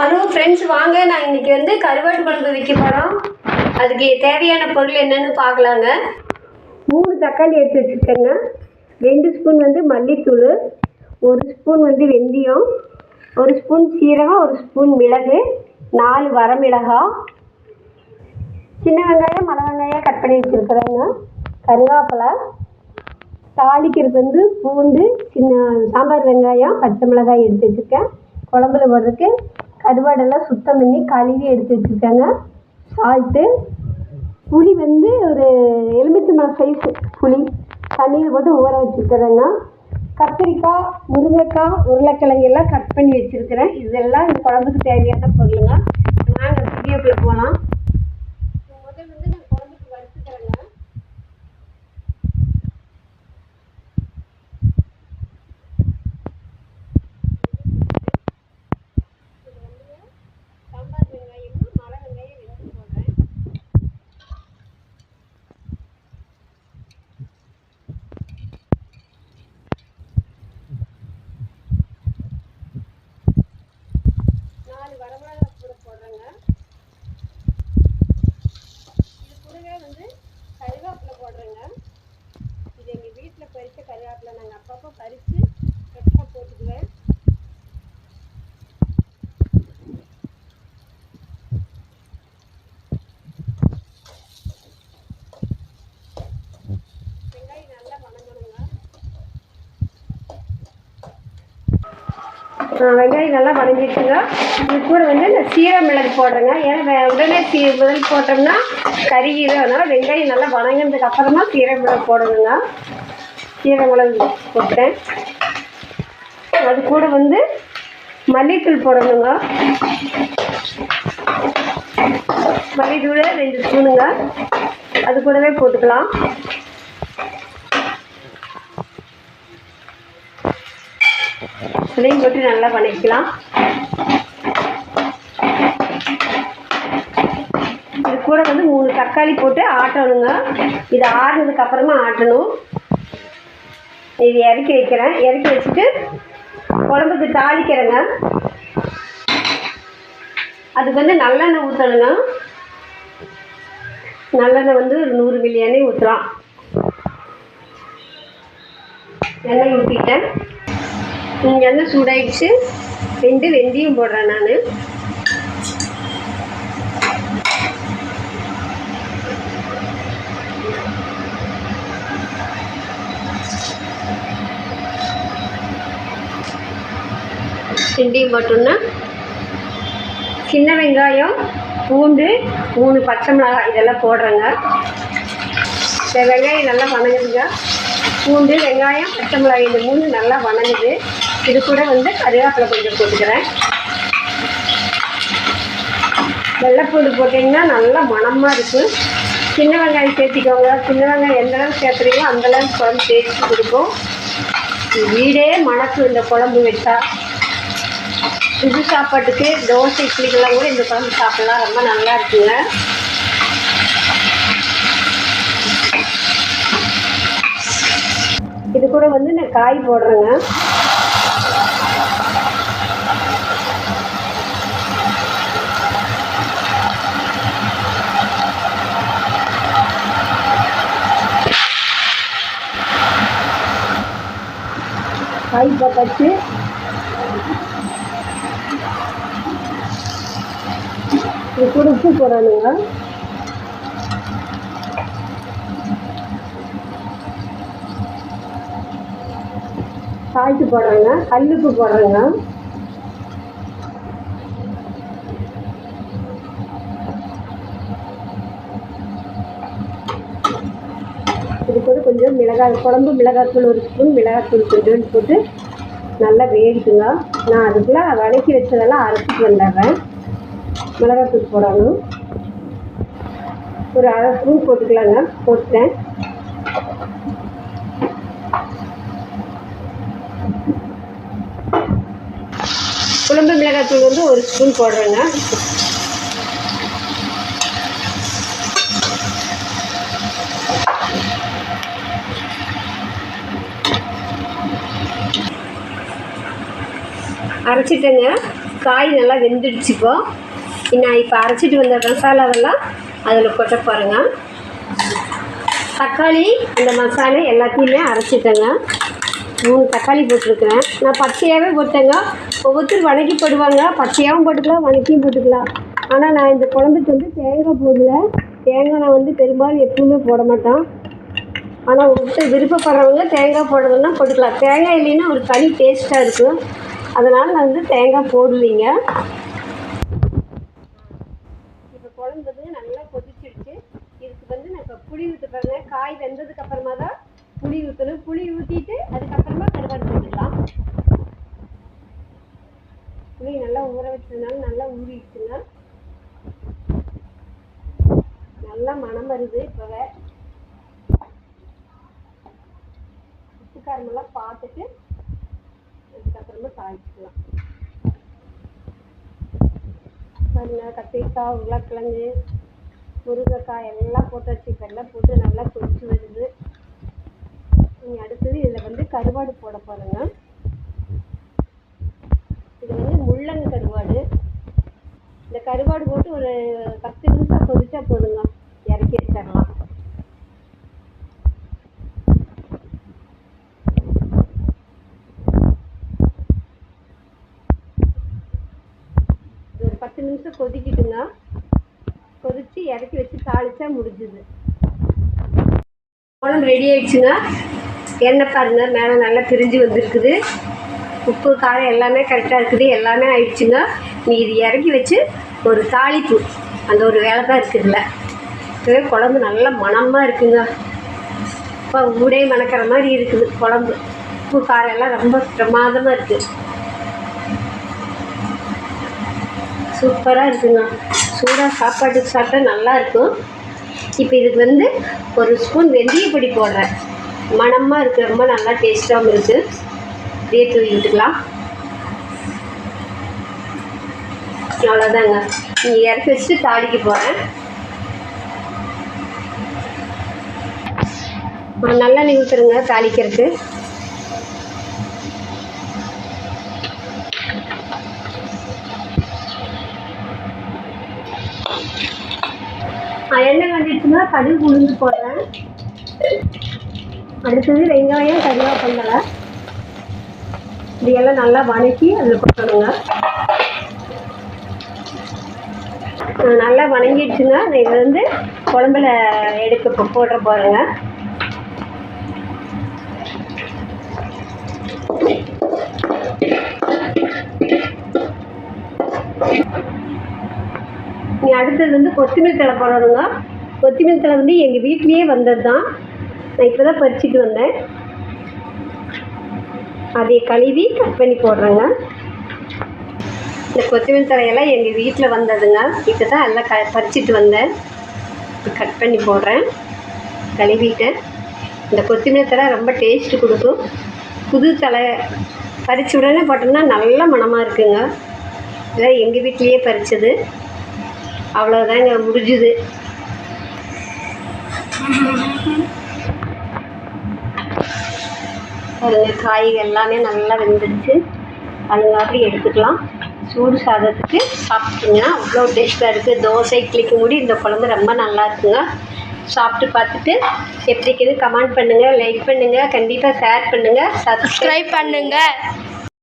Hello friends வாங்க நான் இன்னைக்கு வந்து கருவாட்டு குழம்பு வைக்க போகிறோம் அதுக்கு தேவையான பொருள் என்னென்னு பார்க்கலாங்க. மூணு தக்காளி எடுத்து வச்சுருக்கேங்க. ரெண்டு ஸ்பூன் வந்து மல்லித்தூள் ஒரு ஸ்பூன் வந்து வெந்தயம் ஒரு ஸ்பூன் சீரகம் ஒரு ஸ்பூன் மிளகு நாலு வரமிளகாய் சின்ன வெங்காயம் மலை வெங்காயம் கட் பண்ணி வச்சுருக்குறேங்க. கருவேப்பிலை தாளிக்கிறதுக்கு வந்து பூண்டு சின்ன சாம்பார் வெங்காயம் பச்சை மிளகாய் எடுத்து வச்சுருக்கேன். குழம்புல போடுறதுக்கு கருவாடெல்லாம் சுத்தம் பண்ணி கழுவி எடுத்து வச்சுருக்கேங்க. சால்ட்டு புளி வந்து ஒரு எலுமிச்சம்பழம் சைஸு புளி. தண்ணியில் போட்டு ஊற வச்சுருக்கிறேங்க. கத்திரிக்காய் முருங்கைக்காய் உருளைக்கிழங்கு எல்லாம் கட் பண்ணி வச்சுருக்கிறேன். இதெல்லாம் இந்த குழம்புக்கு தேவையான பொருளுங்க. நாங்கள் வீடியோக்குள்ளே போகலாம் முதல் வந்து நான் குழம்புக்கு வறுத்துக்கிறேங்க சாம்பார் வெங்காயமும் மலை வெங்காயம் வெந்து போடுறேன் நாலு வரமிளகா கூட போடுறேங்க இது கூடவே வந்து கருவேப்பிலை போடுறேங்க இது எங்கள் வீட்டில் பறித்த கருவேப்பிலை நாங்கள் அப்பப்போ பறித்து ஃப்ரெஷ்ஷாக போட்டுக்குவேன். வெங்காயம் நல்லா வணங்கணுங்க வதங்கிடுச்சுங்க. இது கூட வந்து இந்த சீர மிளகு போடுறேங்க. ஏன்னா உடனே சீ மிளகு போட்டோம்னா கருகிடும் அதனால் வெங்காயம் நல்லா வதங்கினதுக்கு அப்புறமா சீர மிளகு போடணுங்க. சீரக மிளகு போட்டேன். அது கூட வந்து மல்லித்தூள் போடணுங்க. மல்லித்தூள் ரெண்டு ஸ்பூனுங்க. அது கூடவே போட்டுக்கலாம். இதையும் போட்டு நல்லா பண்ணிக்கலாம் இது கூட வந்து மூணு தக்காளி போட்டு ஆட்டணுங்க. இது ஆறுனதுக்கு அப்புறமா ஆட்டணும். இது இறக்கி வைக்கிறேன். இறக்கி வச்சுட்டு குழம்புக்கு தாளிக்கிறேங்க. அதுக்கு வந்து நல்லெண்ணெய் ஊற்றணுங்க நல்லெண்ணெய் வந்து ஒரு நூறு மில்லி எண்ணெய் ஊற்றலாம் எண்ணெய் ஊற்றிட்டேன் எண்ணெய் சூடாயிடுச்சு. ரெண்டு வெந்தயம் போடுறேன் நான். ரெண்டையும் சின்ன வெங்காயம் பூண்டு மூணு பச்சை மிளகாய் இதெல்லாம் போடுறேங்க. இந்த வெங்காயம் நல்லா வணங்குதுங்க. பூண்டு வெங்காயம் பச்சை மிளகாய் இந்த மூணு நல்லா வணங்குது. இது கூட வந்து கருவேப்பிலை கொஞ்சம் போட்டுக்கிறேன். வெள்ளைப்பூண்டு போட்டிங்கன்னா நல்லா மணமாக இருக்கும் சின்ன வெங்காயம் சேர்த்திக்கோங்க. சின்ன வெங்காயம் எந்த அளவுக்கு சேர்த்துறீங்களோ அந்த அளவுக்கு குழம்பு சேர்த்து கொடுக்கும் வீடே மணக்கும் இந்த குழம்பு வச்சா. சுஜி சாப்பாட்டுக்கு தோசை இட்லிக்கெல்லாம் கூட இந்த குழம்பு சாப்பிடலாம். ரொம்ப நல்லா இருக்குங்க. இது கூட வந்து நான் காய் போடுறேங்க. காய் போட்டாச்சு. இது கூட உப்பு போடணுங்க சால்ட்டு போடுறேங்க கல்லுப்பு போடுறேங்க. இது கூட கொஞ்சம் மிளகாய் குழம்பு மிளகாய்த்தூள் ஒரு ஸ்பூன் மிளகாய்த்தூள் கொஞ்சோண்டு போட்டு நல்லா வேடிக்குங்க நான் அதுக்குள்ளே வதக்கி வச்சதெல்லாம் அரைச்சிட்டு வந்துடுறேன். மிளகாத்தூள் போடணும். ஒரு அரை ஸ்பூன் போட்டுக்கலாங்க. போட்டுட்டேன். குழம்பு மிளகாத்தூள் வந்து ஒரு ஸ்பூன் போடுறேங்க. அரைச்சிட்டேங்க. காய் நல்லா வெந்துடுச்சுப்போ நான் இப்போ அரைச்சிட்டு வந்த மசாலாவெல்லாம் அதில் கொட்ட போகிறேங்க தக்காளி அந்த மசாலா எல்லாத்தையுமே அரைச்சிட்டேங்க. மூணு தக்காளி போட்டிருக்கிறேன். நான் பச்சையாகவே போட்டேங்க. ஒவ்வொருத்தர் வணக்கி போடுவாங்க. பச்சையாகவும் போட்டுக்கலாம் வணக்கியும் போட்டுக்கலாம். ஆனால் நான் இந்த குழம்புக்கு வந்து தேங்காய் போடல. தேங்காய் நான் வந்து பெரும்பாலும் எப்பவுமே போட மாட்டேன். ஆனால் ஒருத்தர் விருப்பப்படுறவங்க தேங்காய் போடுறதுன்னா போட்டுக்கலாம். தேங்காய் இல்லைன்னா ஒரு தனி டேஸ்ட்டாக இருக்கும். அதனால் நான் வந்து தேங்காய் போடலைங்க இப்போ குழம்பு வந்து நல்லா கொதிச்சிடுச்சு இப்போ புளி ஊற்ற பாருங்க. காய் வெந்ததுக்கு அப்புறமா தான் புளி ஊற்றணும் புளி ஊற்றிட்டு அதுக்கப்புறமா கருவாடு போட்டுக்கலாம் புளி நல்லா ஊற வச்சதுனால நல்லா ஊறிடுச்சுன்னா நல்லா மனம் வருது இப்போவே. உப்பு காரமெல்லாம் பார்த்துட்டு அதுக்கப்புறமா காய்ச்சிக்கலாம் பாருங்க கத்திரிக்காய் உருளைக்கிழங்கு முருங்கைக்காய் எல்லாம் போட்டு வச்சு போட்டு நல்லா கொதிச்சு வருது இனி அடுத்தது இதில் வந்து கருவாடு போட போகிறேங்க இது வந்து முள்ளங்க கருவாடு. இந்த கருவாடு போட்டு ஒரு பத்து நிமிஷம் கொதிச்சா போதுங்க. இறக்கி வச்சிடலாம். ஒரு பத்து நிமிஷம் கொதிக்கிட்டுங்க. கொதித்து இறக்கி வச்சு தாளிச்சா முடிஞ்சுது. குழம்பு ரெடி ஆயிடுச்சுங்க. எண்ணெய் பாருங்க மேலே நல்லா பிரிஞ்சு வந்திருக்குது. உப்பு காரம் எல்லாமே கரெக்டாக இருக்குது. எல்லாமே ஆயிடுச்சுங்க. நீ இது இறக்கி வச்சு ஒரு தாளிப்பு. அந்த ஒரு வேலை தான் இருக்குதுல்ல. இப்போவே குழம்பு நல்லா மணமாக இருக்குங்க. இப்போ ஊடே மணக்கிற மாதிரி இருக்குது குழம்பு. உப்பு காரம் எல்லாம் ரொம்ப பிரமாதமாக இருக்குது சூப்பராக இருக்குங்க. சூடாக சாப்பாட்டுக்கு சாப்பிட்டா நல்லா இருக்கும். இப்போ இதுக்கு வந்து ஒரு ஸ்பூன் வெந்தயப்பொடி போடுறேன். மணமாக இருக்குது ரொம்ப நல்லா டேஸ்ட்டாகவும் இருக்குது அப்படியே தூவி விட்டுக்கலாம். அவ்வளோதாங்க நீங்கள் இறக்கி வச்சுட்டு தாளிக்க போகிறேன் நல்லெண்ணெய் ஊற்றுருங்க தாளிக்கிறதுக்கு. எண்ணெய் வந்துடுச்சுன்னா கடுகு உளுந்து போடுறேன். அடுத்தது வெங்காயம் கருவேப்பிலை. இதையெல்லாம் நல்லா வதக்கி அதில் போட்டணுங்க நல்லா வணங்கிடுச்சுங்க நான் இது வந்து குழம்புல எடுக்க போ- போடுற போகிறேங்க நீ அடுத்தது வந்து கொத்தமல்லி தழை போடணுங்க. கொத்தமல்லி தழை வந்து எங்கள் வீட்லேயே வந்தது தான் நான் இப்போ தான் பறிச்சுட்டு வந்தேன். அதை கழுவி கட் பண்ணி போடுறேங்க. இந்த கொத்தமல்லி தலையெல்லாம் எங்கள் வீட்டில் வந்ததுங்க. இப்போ தான் எல்லாம் க பறிச்சுட்டு வந்தேன். இப்போ கட் பண்ணி போடுறேன். கழுவிட்டேன். இந்த கொத்தமல்லி தழை ரொம்ப டேஸ்ட்டு கொடுக்கும். புது தழை பறிச்ச உடனே போட்டோம்னா நல்ல மணமாக இருக்குங்க. இதெல்லாம் எங்கள் வீட்லேயே பறித்தது அவ்வளோதாங்க முடிஞ்சுது. காய்கள் எல்லாமே நல்லா வெந்துடுச்சு அதுங்காட்டி எடுத்துக்கலாம். சூடு சாதத்துக்கு சாப்பிட்டீங்கன்னா அவ்வளோ டேஸ்ட்டாக இருக்குது தோசை இட்லிக்கு முடி இந்த குழம்பு ரொம்ப நல்லா இருக்குங்க. சாப்பிட்டு பார்த்துட்டு எப்படி இருக்குது கமெண்ட் பண்ணுங்கள் லைக் பண்ணுங்கள் கண்டிப்பாக ஷேர் பண்ணுங்கள் சப்ஸ்கிரைப் பண்ணுங்கள் பண்ணுங்க.